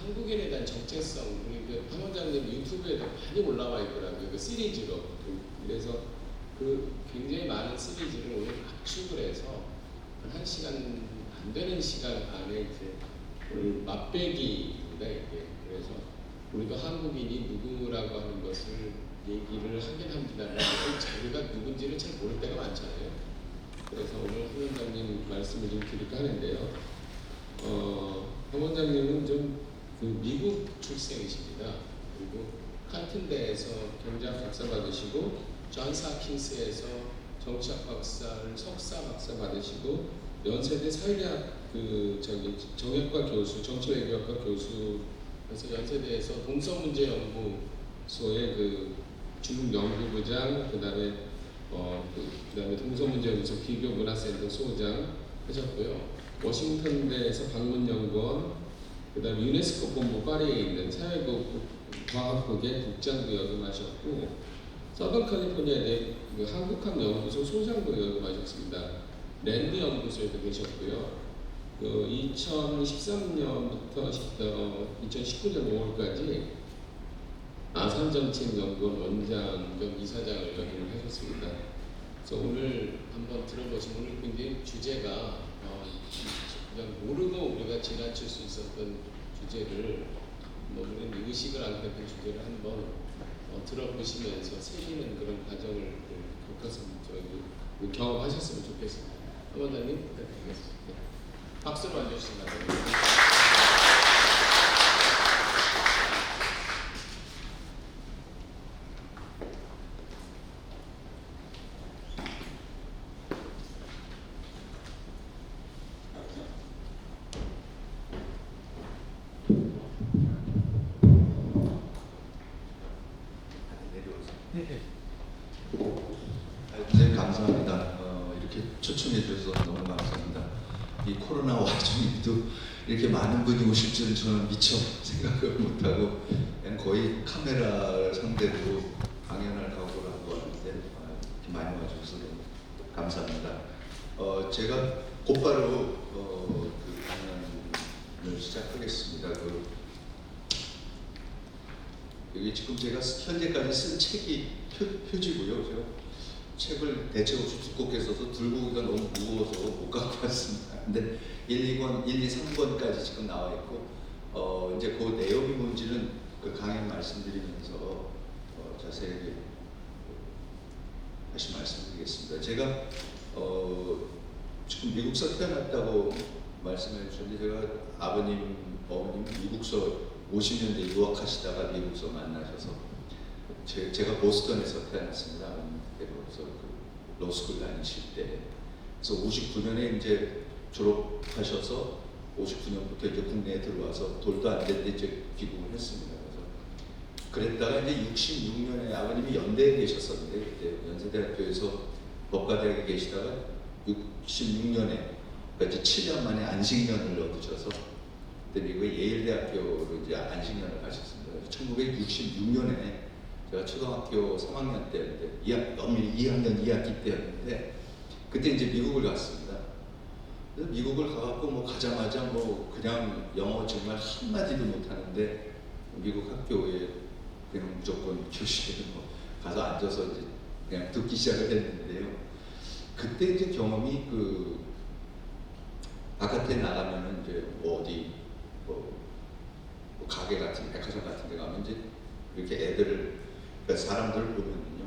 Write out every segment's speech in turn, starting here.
한국인에 대한 정체성 우리 그潘 원장님 유튜브에도 많이 올라와 있더라고요 그 시리즈로 그래서 그 굉장히 많은 시리즈를 오늘 압축을 해서 한 시간 안 되는 시간 안에 이제 오늘 맛배기입니다 이게 그래서 우리도 한국인이 누구라고 하는 것을 얘기를 하긴 합니다만 자기가 누군지를 잘 모를 때가 많잖아요. 그래서 오늘 황 원장님 말씀을 좀 드릴까 하는데요. 어, 황 원장님은 좀 그 미국 출생이십니다. 그리고 칼튼대에서 경제학 박사 받으시고 존스 홉킨스에서 정치학 박사를 석사 박사 받으시고 연세대 사회대학 그 저기 정역과 교수, 정치외교학과 교수 그래서 연세대에서 동서문제연구소의 그 중국 연구부장 그다음에 어 그, 그다음에 동서문제연구소 기교문화센터 소장 하셨고요. 워싱턴대에서 방문연구원 그 다음에 유네스코 본부 파리에 있는 사회과학국의 국장도 역임하셨고 서던 캘리포니아대 그 한국학 연구소 소장도 역임하셨습니다. 랜드 연구소에도 계셨고요. 그 2013년부터 어, 2019년 5월까지 아산정책연구원 원장 겸 이사장을 역임을 하셨습니다. 그래서 오늘 한번 들어보시면 오늘 굉장히 주제가 어, 그냥 모르고 우리가 지나칠 수 있었던 주제를 뭐 우리는 의식을 않게 된 주제를 한번 어, 들어보시면서 새기는 그런 과정을 그, 겪어서 저희 경험하셨으면 좋겠습니다. 원장님 부탁드리겠습니다. 박수로 앉아주시면 감사합니다. 네, 감사합니다. 어, 이렇게 초청해 주셔서 너무 감사합니다. 이 와중에도 이렇게 많은 분이 오실 줄은 저는 미처 생각을 못하고 그냥 거의 카메라 상대로 강연을 하고 라고 하는데 아, 많이 와주셔서 감사합니다. 어, 제가 곧바로 어, 그 강연을 시작하겠습니다. 그, 여기 지금 제가 현재까지 쓴 책이 표, 표지고요. 책을 대책 없이 두껍게 써서 들고 오기가 너무 무거워서 못 갖고 왔습니다. 근데 1, 2권, 1, 2, 3권까지 지금 나와 있고 어, 이제 그 내용이 뭔지는 그 강연 말씀드리면서 어, 자세히 다시 말씀드리겠습니다. 제가 어, 지금 미국서 태어났다고 말씀해 주셨는데 제가 아버님, 어머님 미국서 50년대 유학하시다가 미국서 만나셔서 제, 제가 보스턴에서 태어났습니다. 아버님께서 그 로스쿨 다니실 때. 그래서 59년에 이제 졸업하셔서 59년부터 이제 국내에 들어와서 돌도 안 됐는데 이제 귀국을 했습니다. 그래서 그랬다가 이제 66년에 아버님이 연대에 계셨었는데 그때 연세대학교에서 법과대학에 계시다가 66년에 그러니까 이제 7년 만에 안식년을 얻으셔서 그때 미국의 예일대학교로 이제 안식년을 가셨습니다. 1966년에 제가 초등학교 3학년 때였는데 2학, 엄밀히 2학년 2학기 때였는데 그때 이제 미국을 갔습니다. 미국을 가갖고 뭐 가자마자 뭐 그냥 영어 정말 한마디도 못하는데 미국 학교에 그냥 무조건 교실에 뭐 가서 앉아서 이제 그냥 듣기 시작을 했는데요. 그때 이제 경험이 그 바깥에 나가면은 이제 뭐 어디 뭐, 뭐 가게 같은 백화점 같은 데 가면 이제 이렇게 애들을 그러니까 사람들을 보면은요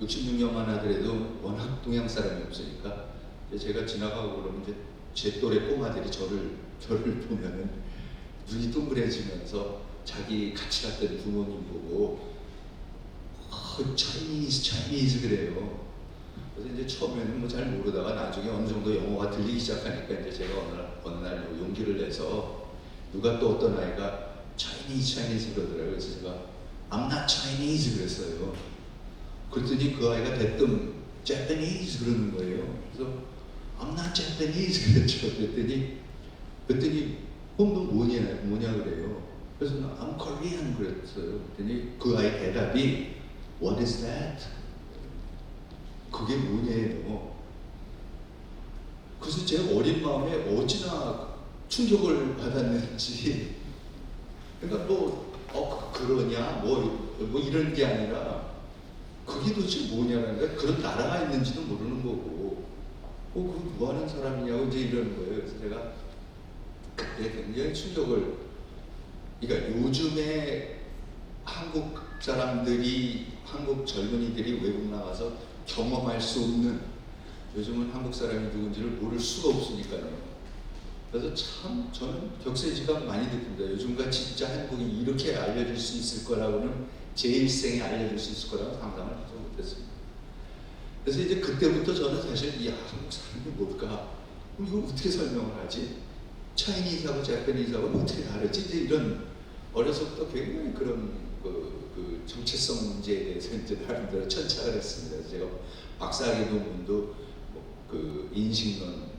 66년만 하더라도 워낙 동양 사람이 없으니까 제가 지나가고 그러면 이제 제 또래 꼬마들이 저를 저를 보면은 눈이 동그래지면서 자기 같이 갔던 부모님 보고 어, 차이니즈 차이니즈 그래요. 그래서 이제 처음에는 뭐 잘 모르다가 나중에 어느 정도 영어가 들리기 시작하니까 이제 제가 어느 날, 어느 날 용기를 내서 누가 또 어떤 아이가 차이니즈 차이니즈 그러더라고요. 그래서 제가 I'm not Chinese 그랬어요. 그랬더니 그 아이가 대뜸 Japanese 그러는 거예요. 그래서 I'm not Japanese 그랬죠. 그랬더니 그랬더니 그럼 너 뭐냐 뭐냐 그래요. 그래서 나 I'm Korean 그랬어요. 그랬더니 그 아이 대답이 What is that? 그게 뭐냐요. 그래서 제가 어린 마음에 어찌나 충격을 받았는지 그러니까 뭐어 그러냐 뭐, 뭐 이런 게 아니라 그게 도대체 뭐냐는 게 그런 나라가 있는지도 모르는 거고 어 그 뭐 하는 사람이냐고 이제 이러는 거예요. 그래서 제가 그때 굉장히 충격을 그러니까 요즘에 한국 사람들이 한국 젊은이들이 외국 나가서 경험할 수 없는 요즘은 한국 사람이 누군지를 모를 수가 없으니까요. 그래서 참 저는 격세지감 많이 느낍니다. 요즘같이 진짜 한국이 이렇게 알려질 수 있을 거라고는 제 일생에 알려질 수 있을 거라고 상상을 하지 못했습니다. 그래서 이제 그때부터 저는 사실 이 한국 사람이 뭘까? 이걸 어떻게 설명을 하지? 차이니즈하고 재패니즈하고 어떻게 다르지? 이제 이런 어려서부터 굉장히 그런 그, 그 정체성 문제에 대해서 이제 나름대로 천착을 했습니다. 제가 박사학위 논문도 뭐 그 인식론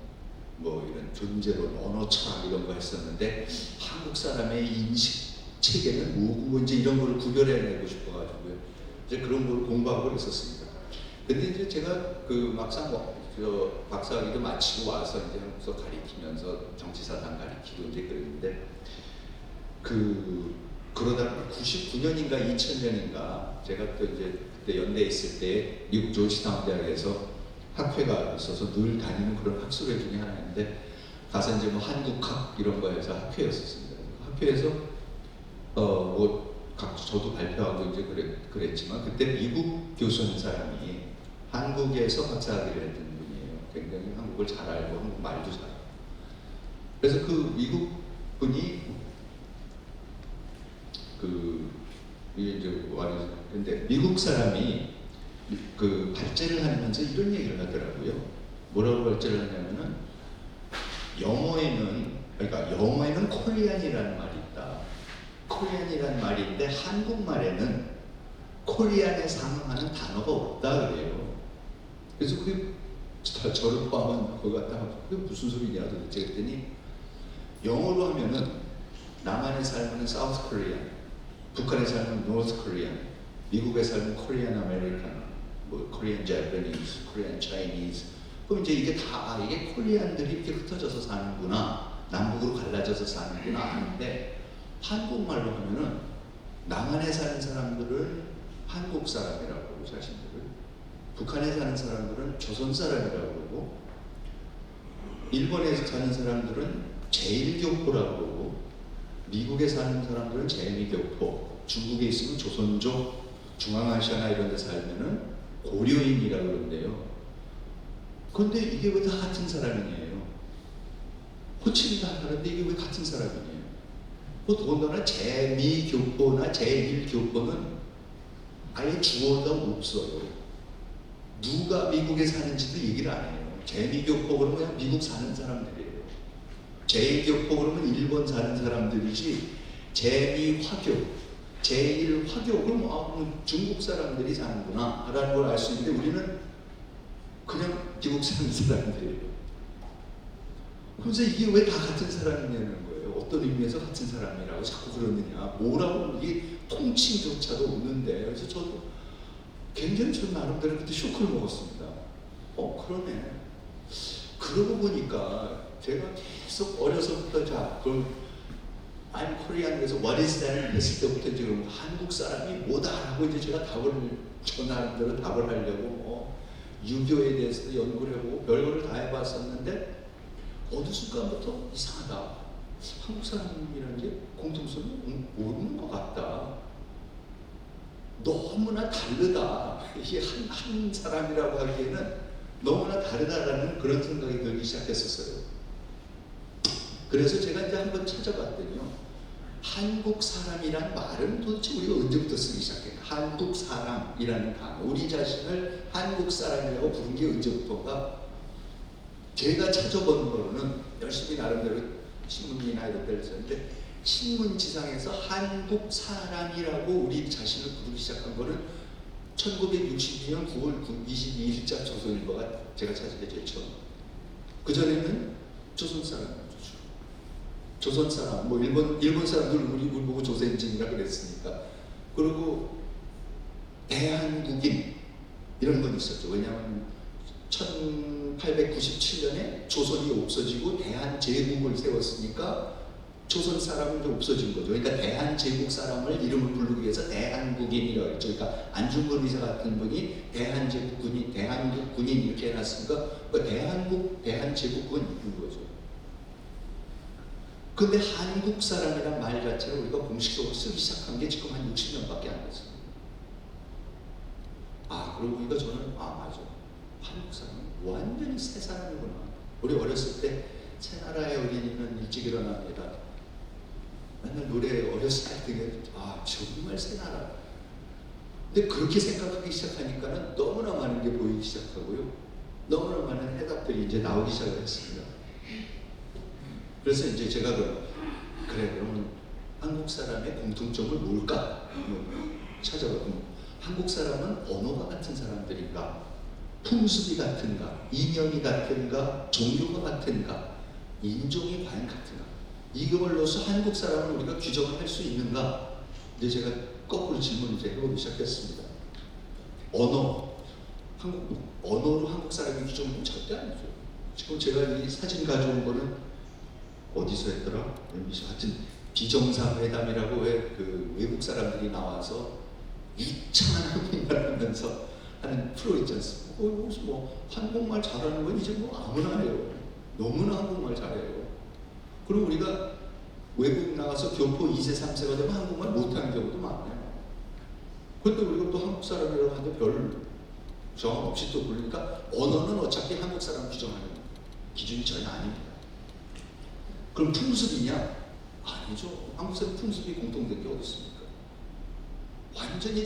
뭐 이런 존재론, 언어 철학 이런 거 했었는데 한국 사람의 인식 체계는 이제 이런 걸 구별해내고 싶어가지고요. 이제 그런 걸 공부하고 그랬었습니다. 근데 이제 제가 그 막상 뭐, 저 박사학위도 마치고 와서 이제 한국서 가리키면서 정치사상 가리키고 이제 그랬는데 그 그러다 99년인가 2000년인가 제가 또 이제 그때 연대에 있을 때 미국 조지타운 대학에서 학회가 있어서 늘 다니는 그런 학술회 중에 하나인데 가서 이제 뭐 한국학 이런 거에서 학회였었습니다. 학회에서 어뭐 저도 발표하고 이제 그랬, 그랬지만 그때 미국 교수 한 사람이 한국에서 박사학위를 했던 분이에요. 굉장히 한국을 잘 알고 한국 말도 잘. 알고. 그래서 그 미국 분이 그 이제 근데 미국 사람이 그 발제를 하면서 이런 얘기를 하더라고요. 뭐라고 발제를 하냐면은 영어에는 그러니까 영어에는 코리안이라는 말이 있다. 코리안이라는 있는데 한국말에는 코리안에 상응하는 단어가 없다 그래요. 그래서 그게 다 저를 포함한 거 같다. 그게 무슨 소리냐 도대체 그랬더니 영어로 하면은 남한에 살면 사우스 코리안, 북한에 살면 노스 코리안, 미국에 살면 코리안 아메리칸, 뭐 코리안 자파니즈, 코리안 차이니즈. 그럼 이제 이게 다 아, 이게 코리안들이 이렇게 흩어져서 사는구나, 남북으로 갈라져서 사는구나 하는데 한국말로 하면은 남한에 사는 사람들은 한국 사람이라고 그러고 자신들을 북한에 사는 사람들은 조선 사람이라고 그러고 일본에 사는 사람들은 제일교포라고 그러고 미국에 사는 사람들은 제미교포 중국에 있으면 조선족 중앙아시아나 이런 데 살면은 고려인이라고 그러는데요 근데 이게 왜 다 같은 사람이에요 다 다른데 이게 왜 같은 사람이에요 그 더군다나 제미교포나 제일교포는 아예 주어가 없어요. 누가 미국에 사는지도 얘기를 안 해요. 제미교포 그러면 그냥 미국 사는 사람들이에요. 제일교포 그러면 일본 사는 사람들이지 제미화교, 제일화교 그럼 아, 중국 사람들이 사는구나 라는 걸 알 수 있는데 우리는 그냥 미국 사는 사람들이에요. 그래서 이게 왜 다 같은 사람이냐는 거예요. 어떤 의미에서 같은 사람이라고 자꾸 그러느냐. 뭐라고 이게 통칭조차도 없는데 그래서 저도 굉장히 저 나름대로 그때 쇼크를 먹었습니다. 어 그러네. 그러고 보니까 제가 계속 어려서부터 자 그럼 I'm Korean에서 What is that? 했을 때부터 이제 그럼 한국 사람이 뭐다라고 이제 제가 답을 저 나름대로 답을 하려고 어, 유교에 대해서도 연구를 해보고 별거를 다 해봤었는데 어느 순간부터 이상하다. 한국 사람이라는 게 공통성이 없는 것 같다. 너무나 다르다. 이게 한, 한 사람이라고 하기에는 너무나 다르다라는 그런 생각이 들기 시작했었어요. 그래서 제가 이제 한번 찾아봤더니요. 한국 사람이란 말은 도대체 우리가 언제부터 쓰기 시작했나? 한국 사람이라는 단어. 우리 자신을 한국 사람이라고 부른 게 언제부터인가? 제가 찾아본 거로는 열심히 나름대로 신문이나 이런 데를 썼는데 신문지상에서 한국 사람이라고 우리 자신을 부르기 시작한 거는 1962년 9월 22일자 조선일보가 제가 찾은 게 제일 처음. 그 전에는 조선 사람이죠. 조선 사람, 뭐 일본 일본 사람들 우리 우리 보고 조선인이라 그랬으니까. 그리고 대한국인 이런 건 있었죠. 왜냐하면 1897년에 조선이 없어지고 대한제국을 세웠으니까 조선 사람은 이제 없어진 거죠. 그러니까 대한제국 사람을 이름을 부르기 위해서 대한국인이라고 했죠. 그러니까 안중근 의사 같은 분이 대한제국군인, 대한국군인 이렇게 해놨으니까 그 대한국, 대한제국군 있는 거죠. 근데 한국 사람이란 말 자체를 우리가 공식적으로 쓰기 시작한 게 지금 한 60년밖에 안 됐어요. 아, 그러고 보니까 저는 아 맞아. 한국 사람은 완전히 새 사람이구나. 우리 어렸을 때 새 나라의 어린이는 일찍 일어납니다. 맨날 노래 어렸을 때 되게 아 정말 새 나라. 근데 그렇게 생각하기 시작하니까는 너무나 많은 게 보이기 시작하고요. 너무나 많은 해답들이 이제 나오기 시작을 했습니다. 그래서 이제 제가 그 그래 그러면 한국 사람의 공통점을 뭘까? 뭐 찾아보고 한국 사람은 언어가 같은 사람들인가? 풍습이 같은가? 이념이 같은가? 종교가 같은가? 인종이 과연 같은가? 이걸 넣어서 한국 사람을 우리가 규정을 할 수 있는가? 이제 제가 거꾸로 질문을 이제 해보기 시작했습니다. 언어. 한국 언어로 한국 사람이 규정은 절대 아니죠. 지금 제가 이 사진 가져온 거는 어디서 했더라? MBC 하여튼 비정상회담이라고 왜 그 외국 사람들이 나와서 이창한 한국말 하면서 하는 프로 있지 않습니까? 어, 무뭐 한국말 잘하는 건 이제 뭐 아무나 해요. 너무나 한국말 잘해요. 그리고 우리가 외국 나가서 교포 2세, 3세가 되면 한국말 못하는 경우도 많아요. 그런데 우리가 또 한국 사람이라고 하는데 별 정함 없이 또 부르니까 언어는 어차피 한국 사람 규정하는 기준이 전혀 아닙니다. 그럼 풍습이냐? 아니죠. 한국 사람 풍습이 공통된 게 어디 있습니까? 완전히